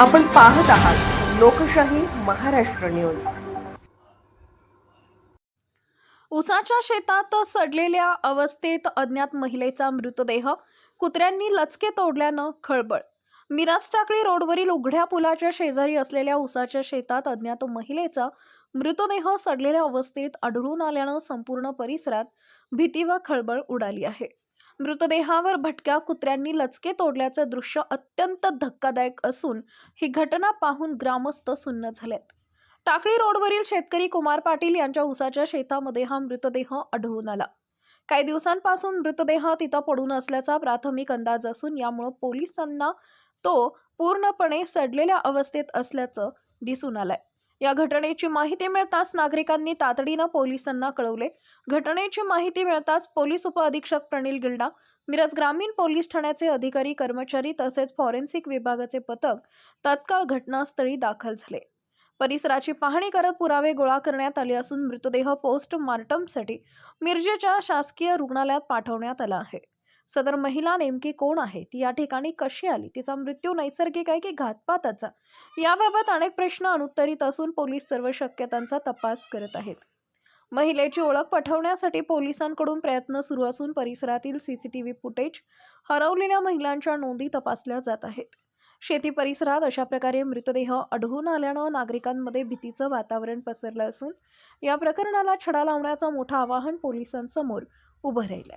आपण पाहत आहात लोकशाही महाराष्ट्र न्यूज. उसाच्या शेतात सडलेल्या अवस्थेत अज्ञात महिलेचा मृतदेह कुत्र्यांनी लचके तोडल्यानं खळबळ. मिराज टाकळी रोडवरील उघड्या पुलाच्या शेजारी असलेल्या उसाच्या शेतात अज्ञात महिलेचा मृतदेह सडलेल्या अवस्थेत आढळून आल्यानं संपूर्ण परिसरात भीती व खळबळ उडाली आहे. मृतदेहावर भटक्या कुत्र्यांनी लचके तोडल्याचं दृश्य अत्यंत धक्कादायक असून ही घटना पाहून ग्रामस्थ सुन्न झालेत. टाकळी रोडवरील शेतकरी कुमार पाटील यांच्या उसाच्या शेतामध्ये हा मृतदेह आढळून आला. काही दिवसांपासून मृतदेह तिथं पडून असल्याचा प्राथमिक अंदाज असून यामुळे पोलिसांना तो पूर्णपणे सडलेल्या अवस्थेत असल्याचं दिसून आलंय. या घटनेची माहिती मिळताच नागरिकांनी तातडीनं पोलिसांना कळवले. घटनेची माहिती मिळताच पोलीस उपअधीक्षक प्रणील गिल्डा मिरज ग्रामीण पोलीस ठाण्याचे अधिकारी कर्मचारी तसेच फॉरेन्सिक विभागाचे पथक तत्काळ घटनास्थळी दाखल झाले. परिसराची पाहणी करत पुरावे गोळा करण्यात आले असून मृतदेह पोस्टमार्टमसाठी मिरजेच्या शासकीय रुग्णालयात पाठवण्यात आला आहे. सदर महिला नेमकी कोण आहे? ती या ठिकाणी कशी आली? तिचा मृत्यू नैसर्गिक आहे की घातपाताचा याबाबत अनेक प्रश्न अनुत्तरित असून पोलीस सर्व शक्यतांचा तपास करत आहेत. महिलेची ओळख पटवण्यासाठी पोलिसांकडून प्रयत्न सुरू असून परिसरातील C C T V footage हरवलेल्या महिलांच्या नोंदी तपासल्या जात आहेत. शेती परिसरात अशा प्रकारे मृतदेह आढळून आल्यानं नागरिकांमध्ये भीतीचं वातावरण पसरलं असून या प्रकरणाला छडा लावण्याचं मोठं आवाहन पोलिसांसमोर उभं राहिलं